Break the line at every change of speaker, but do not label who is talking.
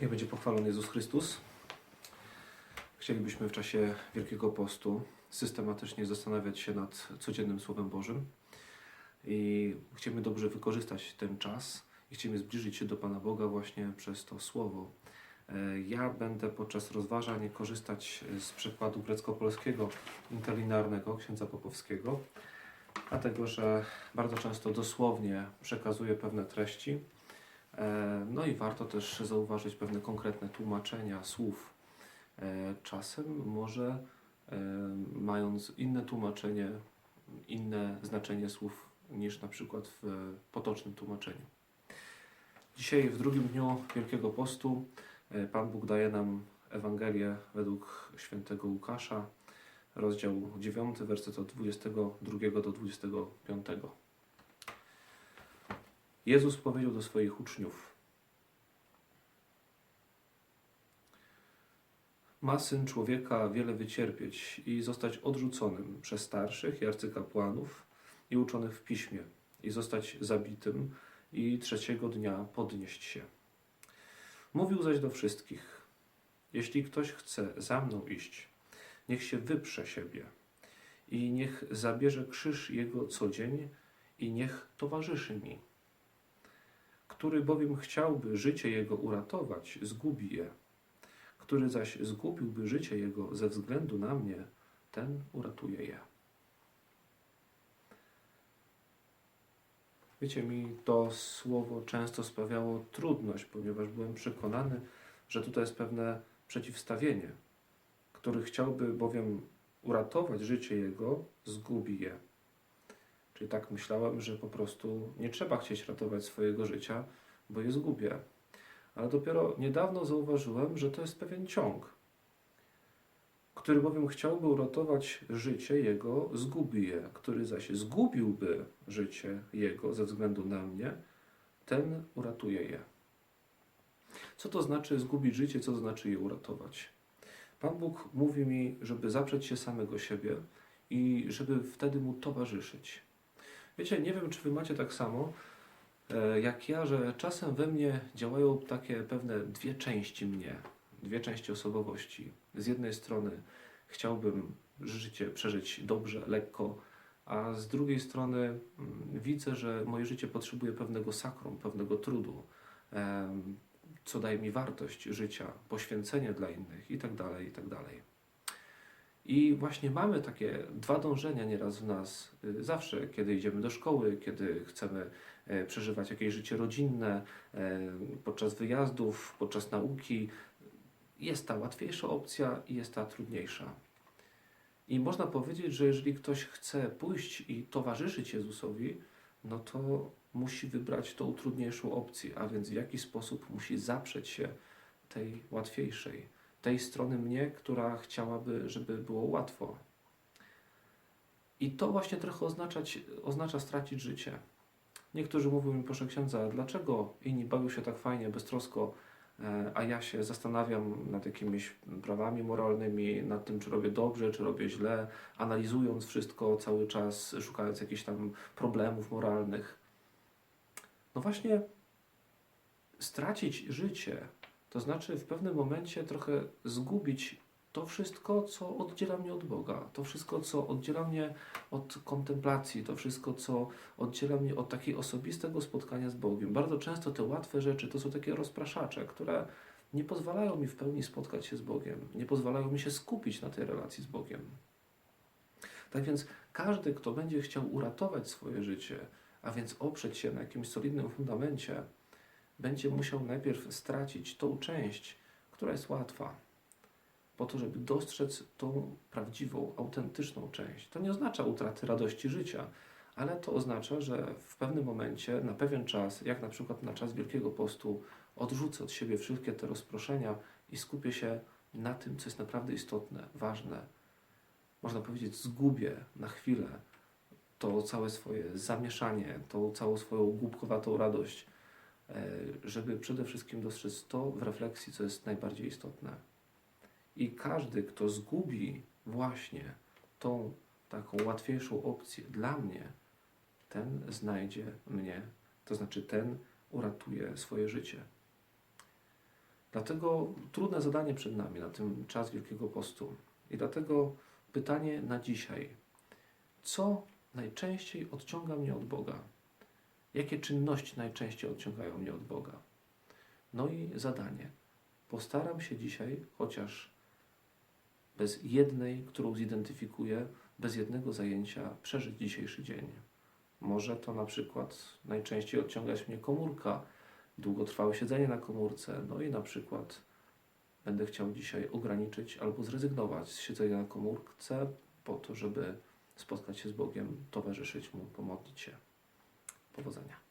Niech będzie pochwalony Jezus Chrystus. Chcielibyśmy w czasie Wielkiego Postu systematycznie zastanawiać się nad codziennym Słowem Bożym i chcemy dobrze wykorzystać ten czas i chcemy zbliżyć się do Pana Boga właśnie przez to Słowo. E, Ja będę podczas rozważań korzystać z przekładu grecko-polskiego interlinearnego księdza Popowskiego, dlatego że bardzo często dosłownie przekazuje pewne treści. E, No i warto też zauważyć pewne konkretne tłumaczenia słów. E, Czasem może e, mając inne tłumaczenie, inne znaczenie słów niż na przykład w potocznym tłumaczeniu. Dzisiaj w drugim dniu Wielkiego Postu Pan Bóg daje nam Ewangelię według świętego Łukasza, rozdział 9, werset od 22 do 25. Jezus powiedział do swoich uczniów: Ma syn człowieka wiele wycierpieć i zostać odrzuconym przez starszych i arcykapłanów i uczonych w piśmie, i zostać zabitym i trzeciego dnia podnieść się. Mówił zaś do wszystkich: Jeśli ktoś chce za mną iść, niech się wyprze siebie i niech zabierze krzyż jego co dzień i niech towarzyszy mi. Który bowiem chciałby życie jego uratować, zgubi je. Który zaś zgubiłby życie jego ze względu na mnie, ten uratuje je. Wiecie, mi to słowo często sprawiało trudność, ponieważ byłem przekonany, że tutaj jest pewne przeciwstawienie. Który chciałby bowiem uratować życie jego, zgubi je. Czyli tak myślałem, że po prostu nie trzeba chcieć ratować swojego życia, bo je zgubię. Ale dopiero niedawno zauważyłem, że to jest pewien ciąg. Który bowiem chciałby uratować życie jego, zgubi je. Który zaś zgubiłby życie jego ze względu na mnie, ten uratuje je. Co to znaczy zgubić życie, co to znaczy je uratować? Pan Bóg mówi mi, żeby zaprzeć się samego siebie i żeby wtedy mu towarzyszyć. Wiecie, nie wiem, czy wy macie tak samo e, jak ja, że czasem we mnie działają takie pewne dwie części mnie, dwie części osobowości. Z jednej strony chciałbym życie przeżyć dobrze, lekko, a z drugiej strony mm, widzę, że moje życie potrzebuje pewnego sakrum, pewnego trudu, em, co daje mi wartość życia, poświęcenie dla innych itd., itd. I właśnie mamy takie dwa dążenia nieraz w nas. y, Zawsze, kiedy idziemy do szkoły, kiedy chcemy e, przeżywać jakieś życie rodzinne, e, podczas wyjazdów, podczas nauki, jest ta łatwiejsza opcja i jest ta trudniejsza. I można powiedzieć, że jeżeli ktoś chce pójść i towarzyszyć Jezusowi, no to musi wybrać tą trudniejszą opcję, a więc w jaki sposób musi zaprzeć się tej łatwiejszej, tej strony mnie, która chciałaby, żeby było łatwo. I to właśnie trochę oznaczać, oznacza stracić życie. Niektórzy mówią mi, proszę księdza, dlaczego inni bawią się tak fajnie, beztrosko, e, a ja się zastanawiam nad jakimiś prawami moralnymi, nad tym, czy robię dobrze, czy robię źle, analizując wszystko cały czas, szukając jakichś tam problemów moralnych. No właśnie, stracić życie, to znaczy w pewnym momencie trochę zgubić to wszystko, co oddziela mnie od Boga, to wszystko, co oddziela mnie od kontemplacji, to wszystko, co oddziela mnie od takiego osobistego spotkania z Bogiem. Bardzo często te łatwe rzeczy to są takie rozpraszacze, które nie pozwalają mi w pełni spotkać się z Bogiem, nie pozwalają mi się skupić na tej relacji z Bogiem. Tak więc każdy, kto będzie chciał uratować swoje życie, a więc oprzeć się na jakimś solidnym fundamencie, będzie musiał najpierw stracić tą część, która jest łatwa, po to, żeby dostrzec tą prawdziwą, autentyczną część. To nie oznacza utraty radości życia, ale to oznacza, że w pewnym momencie, na pewien czas, jak na przykład na czas Wielkiego Postu, odrzucę od siebie wszystkie te rozproszenia i skupię się na tym, co jest naprawdę istotne, ważne. Można powiedzieć, zgubię na chwilę to całe swoje zamieszanie, tą całą swoją głupkowatą radość, żeby przede wszystkim dostrzec to w refleksji, co jest najbardziej istotne. I każdy, kto zgubi właśnie tą taką łatwiejszą opcję dla mnie, ten znajdzie mnie, to znaczy ten uratuje swoje życie. Dlatego trudne zadanie przed nami na ten czas Wielkiego Postu. I dlatego pytanie na dzisiaj. Co najczęściej odciąga mnie od Boga? Jakie czynności najczęściej odciągają mnie od Boga? No i zadanie. Postaram się dzisiaj, chociaż bez jednej, którą zidentyfikuję, bez jednego zajęcia, przeżyć dzisiejszy dzień. Może to na przykład najczęściej odciągać mnie komórka, długotrwałe siedzenie na komórce, no i na przykład będę chciał dzisiaj ograniczyć albo zrezygnować z siedzenia na komórce po to, żeby spotkać się z Bogiem, towarzyszyć Mu, pomodlić się. 不怎么样。